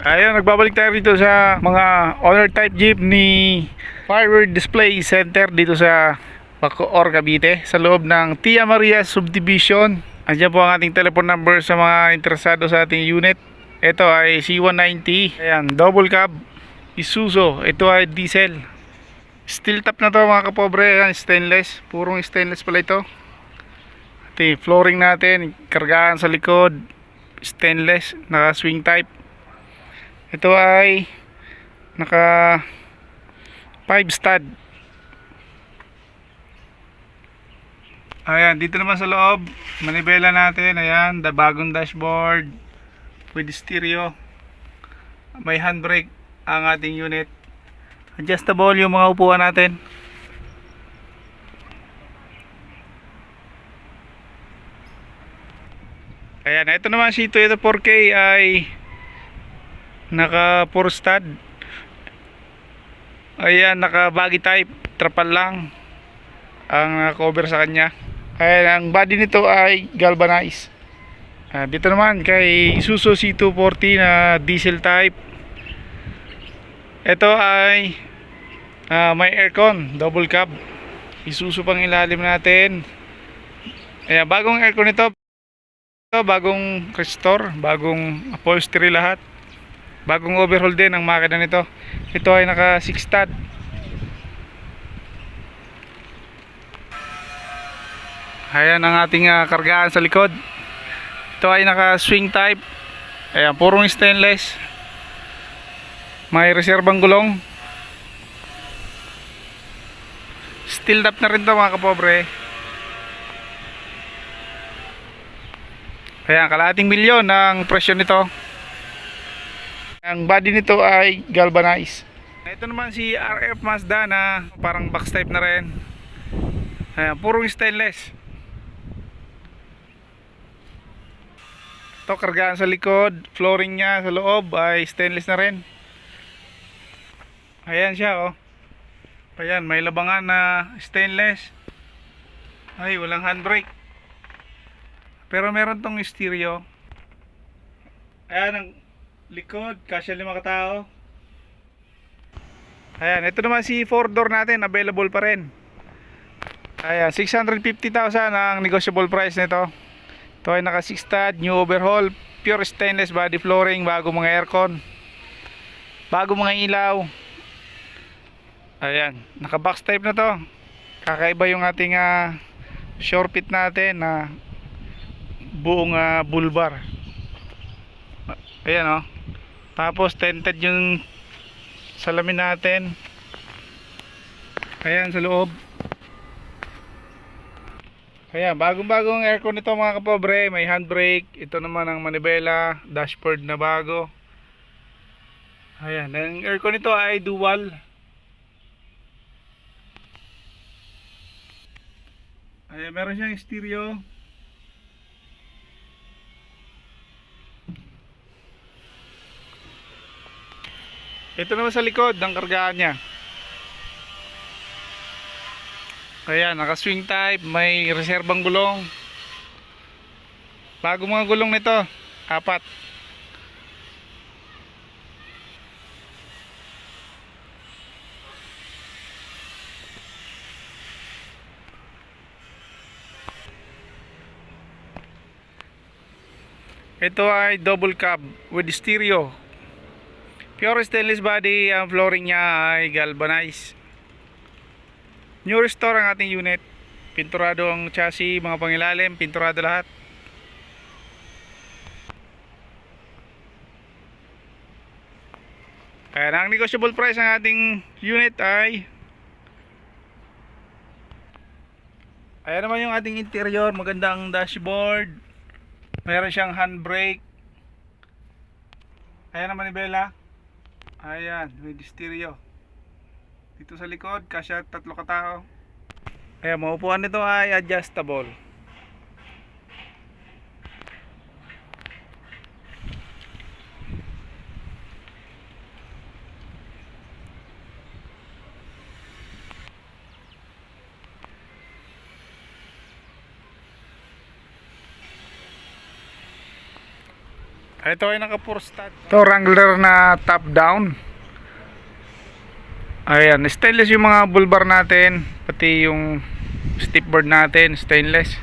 Ayun, nagbabalik tayo dito sa mga owner type jeep ni Firework Display Center dito sa Bacoor, Cavite sa loob ng Tia Maria Subdivision. Andiyan po ang ating telephone number sa mga interesado sa ating unit. Ito ay C190. Ayan, double cab Isuzu. Ito ay diesel. Steel top na to mga kapobre. Ayan, stainless. Purong stainless pala ito. Ito flooring natin. Kargaan sa likod. Stainless. Naka swing type. Ito ay naka 5 stud. Ayan, dito naman sa loob, manibela natin. Ayan, the bagong dashboard with stereo. May handbrake ang ating unit. Adjustable yung mga upuan natin. Ayan, ito naman si Toyota 4K ay naka 4 stud ayan naka baggy type. Trapal lang ang cover sa kanya. Ayan ang body nito ay galvanized. Ah, dito naman kay Isuzu C240 na diesel type. Ito ay ah, may aircon double cab. Isuzu pang ilalim natin. Ayan bagong aircon nito. Ito bagong restore bagong upholstery lahat Bagong overhaul din ang makina nito. Ito ay naka 6 stud. Ayan ang ating ah, kargaan sa likod. Ito ay naka swing type. Ayan, purong stainless. May reserbang gulong. Steel top na rin to mga kapobre. Ayan, kalahating milyon ang presyo nito. Ang body nito ay galvanized. Ito naman si RF Mazda na parang box type na rin. Ayan, purong stainless. Ito kargaan sa likod, flooring niya sa loob ay stainless na rin. Ayan siya oh. Ayan, may labangan na stainless. Ay, walang handbrake. Pero meron tong stereo. Ayan ang likod, kasya lima katao. Ayan, ito naman si 4 door natin, available pa rin. Ayan, 650,000 ang negotiable price nito. Ito ay naka 6 stud, new overhaul, pure stainless body flooring, bago mga aircon. Bago mga ilaw. Ayan, naka box type na to. Kakaiba yung ating uh, shore pit natin na buong ah, bull bar. Ayan oh. Tapos tinted yung salamin natin. Ayan sa loob. Ayan, bagong-bagong aircon nito mga kapobre. May handbrake. Ito naman ang manibela. Dashboard na bago. Ayan, ang aircon nito ay dual. Ayan, meron siyang stereo. Ito naman sa likod, ang kargaan niya. Ayan, naka-swing type, may reserbang gulong. Bago mga gulong nito, apat. Ito ay double cab with stereo. Pure stainless body, ang flooring niya ay galvanized. New restore ang ating unit. Pinturado ang chassis, mga pangilalim, pinturado lahat. Ayan, ang negotiable price ng ating unit ay Ayan naman yung ating interior, magandang dashboard. Meron siyang handbrake. Ayan naman ni Bella. Ayan, may stereo. Dito sa likod, kasya tatlo katao. Ayan, maupuan nito ay adjustable. Ito ay naka 4 stud. Ito Wrangler na top down. Ayan, stainless yung mga bulbar natin, pati yung step board natin, stainless.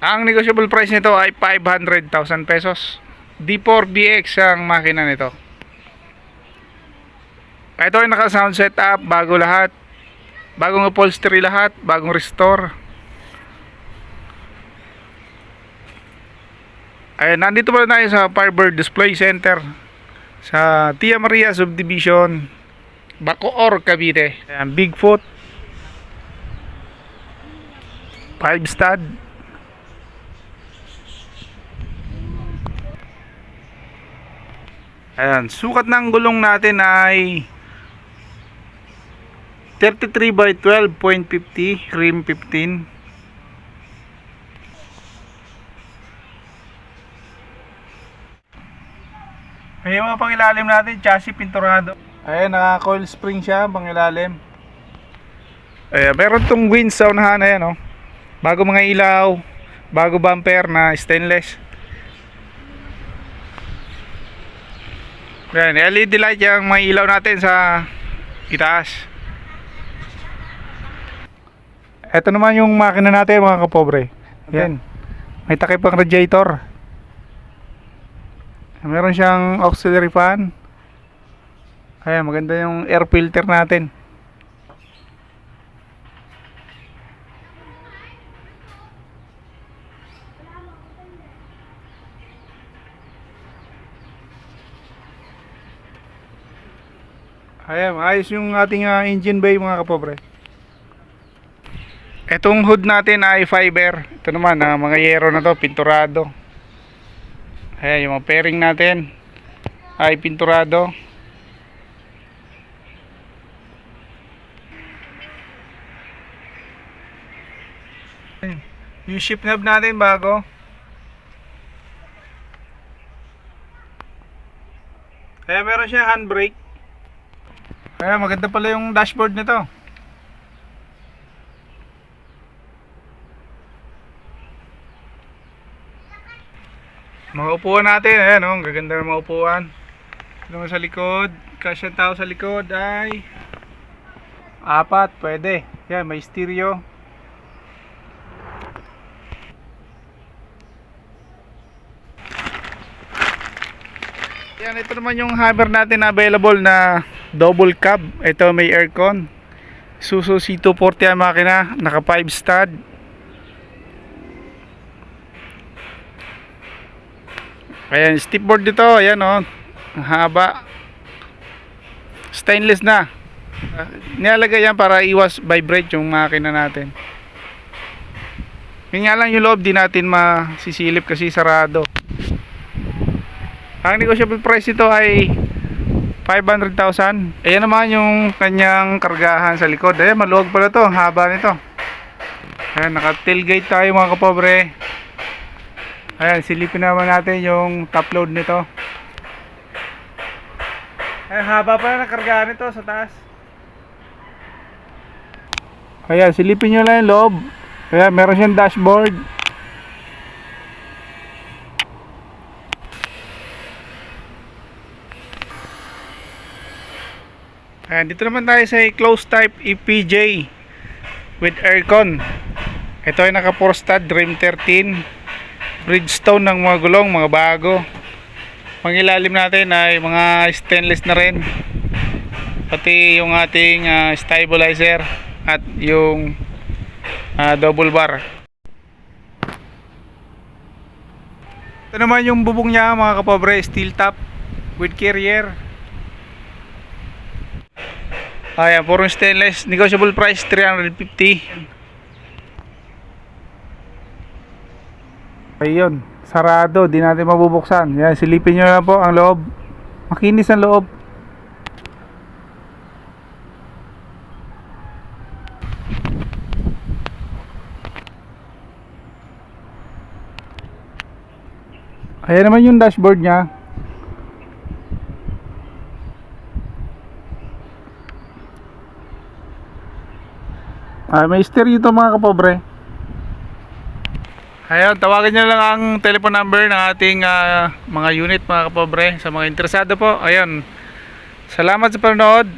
Ang negotiable price nito ay 500,000 pesos. D4BX ang makina nito. Ito ay naka sound setup, bago lahat. Bagong upholstery lahat, bagong restore. Ayan, nandito pala tayo sa Firebird Display Center sa Tia Maria Subdivision, Bacoor, Cavite. Ayan, Bigfoot. 5 stud. Ayan, sukat ng gulong natin ay 33 by 12.50 rim 15 May mga pangilalim natin, chassis pinturado. Ayan, naka coil spring siya, pangilalim. Ayan, meron tong winds sa unahan, ayan oh. Bago mga ilaw, bago bumper na stainless. Ayan, LED light yung mga ilaw natin sa itaas. Ito naman yung makina natin mga kapobre. Yan. May takip pang radiator. Meron siyang auxiliary fan. Ayan, maganda yung air filter natin. Ayan, ayos yung ating ah, engine bay mga kapobre. Etong hood natin ay fiber. Ito naman, ah, mga yero na to, pinturado. Ayan, yung mga pairing natin ay pinturado. Yung ship knob natin bago. Kaya meron siya handbrake. Kaya maganda pala yung dashboard nito. Mga upuan natin, ayan oh, ang gaganda ng mga upuan. Ito naman sa likod, kasya tao sa likod ay apat, pwede. Yan, may stereo. Yan, ito naman yung hammer natin na available na double cab. Ito may aircon. Suso C240 ang makina, naka 5 stud. Ayan, stepboard dito, ayan o. Ang haba. Stainless na. Uh, yan para iwas vibrate yung makina natin. Yun nga lang yung loob, di natin masisilip kasi sarado. Ang negotiable price nito ay 500,000. Ayan naman yung kanyang kargahan sa likod. Ayan, maluwag pala to. Ang haba nito. Ayan, naka-tailgate tayo mga kapobre. Ayan, silipin naman natin yung top load nito. Ayan, haba pala ng kargahan nito sa taas. Ayan, silipin nyo lang yung loob. Ayan, meron siyang dashboard. Ayan, dito naman tayo sa close type EPJ with aircon. Ito ay naka 4 stud Dream 13. Bridgestone ng mga gulong, mga bago. Pangilalim natin ay mga stainless na rin. Pati yung ating ah, stabilizer at yung ah, double bar. Ito naman yung bubong niya mga kapobre, steel top with carrier. Ayan, purong stainless. Negotiable price, 350. Ayun, sarado. Di natin mabubuksan. Yan, silipin nyo lang po ang loob. Makinis ang loob. Ayan naman yung dashboard niya. Ah, may stereo ito mga kapobre. Ayun, tawagan nyo lang ang telephone number ng ating ah, mga unit mga kapobre sa mga interesado po. Ayun. Salamat sa panonood.